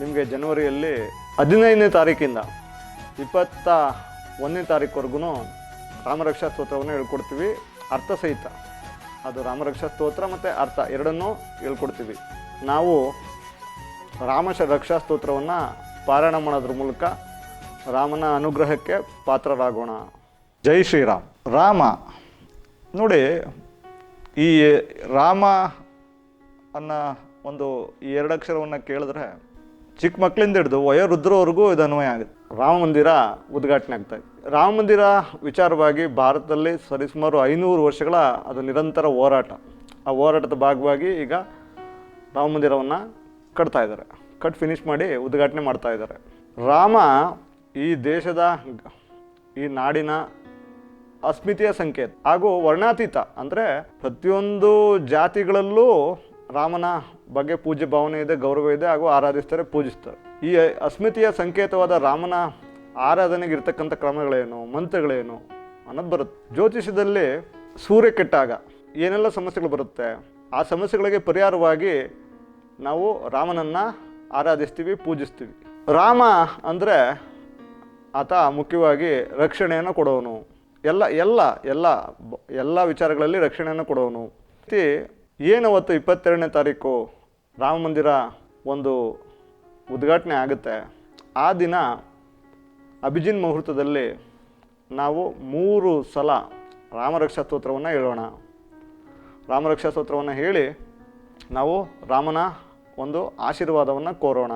ನಿಮಗೆ ಜನವರಿಯಲ್ಲಿ ಹದಿನೈದನೇ ತಾರೀಕಿಂದ ಇಪ್ಪತ್ತ ಒಂದನೇ ತಾರೀಕುವರೆಗೂ ರಾಮರಕ್ಷಾ ಸ್ತೋತ್ರವನ್ನು ಹೇಳ್ಕೊಡ್ತೀವಿ. ಅರ್ಥ ಸಹಿತ. ಅದು ರಾಮರಕ್ಷಾ ಸ್ತೋತ್ರ ಮತ್ತು ಅರ್ಥ ಎರಡನ್ನೂ ಹೇಳ್ಕೊಡ್ತೀವಿ. ನಾವು ರಾಮಶ ರಕ್ಷಾ ಸ್ತೋತ್ರವನ್ನು ಪಾರಾಯಣ ಮಾಡೋದ್ರ ಮೂಲಕ ರಾಮನ ಅನುಗ್ರಹಕ್ಕೆ ಪಾತ್ರರಾಗೋಣ. ಜೈ ಶ್ರೀರಾಮ್. ರಾಮ, ನೋಡಿ, ಈ ರಾಮ ಅನ್ನೋ ಒಂದು ಎರಡಕ್ಷರವನ್ನು ಕೇಳಿದ್ರೆ ಚಿಕ್ಕ ಮಕ್ಕಳಿಂದ ಹಿಡಿದು ವಯೋವೃದ್ಧರವರೆಗೂ ಇದು ಅನ್ವಯ ಆಗುತ್ತೆ. ರಾಮ ಮಂದಿರ ಉದ್ಘಾಟನೆ ಆಗ್ತಾ ಇದೆ. ರಾಮ ಮಂದಿರ ವಿಚಾರವಾಗಿ ಭಾರತದಲ್ಲಿ ಸರಿಸುಮಾರು ಐನೂರು ವರ್ಷಗಳ ಅದು ನಿರಂತರ ಹೋರಾಟ. ಆ ಹೋರಾಟದ ಭಾಗವಾಗಿ ಈಗ ರಾಮ ಮಂದಿರವನ್ನು ಕಟ್ತಾ ಇದ್ದಾರೆ. ಕಟ್ ಫಿನಿಶ್ ಮಾಡಿ ಉದ್ಘಾಟನೆ ಮಾಡ್ತಾ ಇದ್ದಾರೆ. ರಾಮ ಈ ದೇಶದ ಈ ನಾಡಿನ ಅಸ್ಮಿತೆಯ ಸಂಕೇತ. ಹಾಗೂ ವರ್ಣಾತೀತ ಅಂದರೆ ಪ್ರತಿಯೊಂದು ಜಾತಿಗಳಲ್ಲೂ ರಾಮನ ಬಗ್ಗೆ ಪೂಜ್ಯ ಭಾವನೆ ಇದೆ, ಗೌರವ ಇದೆ ಹಾಗೂ ಆರಾಧಿಸ್ತಾರೆ, ಪೂಜಿಸ್ತಾರೆ. ಈ ಅಸ್ಮಿತೆಯ ಸಂಕೇತವಾದ ರಾಮನ ಆರಾಧನೆಗೆ ಇರ್ತಕ್ಕಂಥ ಕ್ರಮಗಳೇನು, ಮಂತ್ರಗಳೇನು ಅನ್ನೋದು ಬರುತ್ತೆ. ಜ್ಯೋತಿಷ್ಯದಲ್ಲಿ ಸೂರ್ಯ ಕೆಟ್ಟಾಗ ಏನೆಲ್ಲ ಸಮಸ್ಯೆಗಳು ಬರುತ್ತೆ, ಆ ಸಮಸ್ಯೆಗಳಿಗೆ ಪರಿಹಾರವಾಗಿ ನಾವು ರಾಮನನ್ನು ಆರಾಧಿಸ್ತೀವಿ, ಪೂಜಿಸ್ತೀವಿ. ರಾಮ ಅಂದರೆ ಆತ ಮುಖ್ಯವಾಗಿ ರಕ್ಷಣೆಯನ್ನು ಕೊಡೋನು. ಎಲ್ಲ ಎಲ್ಲ ಎಲ್ಲ ಎಲ್ಲ ವಿಚಾರಗಳಲ್ಲಿ ರಕ್ಷಣೆಯನ್ನು ಕೊಡೋನು. ಏನವತ್ತು ಇಪ್ಪತ್ತೆರಡನೇ ತಾರೀಕು ರಾಮ ಮಂದಿರ ಒಂದು ಉದ್ಘಾಟನೆ ಆಗುತ್ತೆ? ಆ ದಿನ ಅಭಿಜಿನ್ ಮುಹೂರ್ತದಲ್ಲಿ ನಾವು ಮೂರು ಸಲ ರಾಮರಕ್ಷಾ ಸ್ತೋತ್ರವನ್ನು ಹೇಳೋಣ. ರಾಮರಕ್ಷಾ ಸ್ತೋತ್ರವನ್ನು ಹೇಳಿ ನಾವು ರಾಮನ ಒಂದು ಆಶೀರ್ವಾದವನ್ನು ಕೋರೋಣ.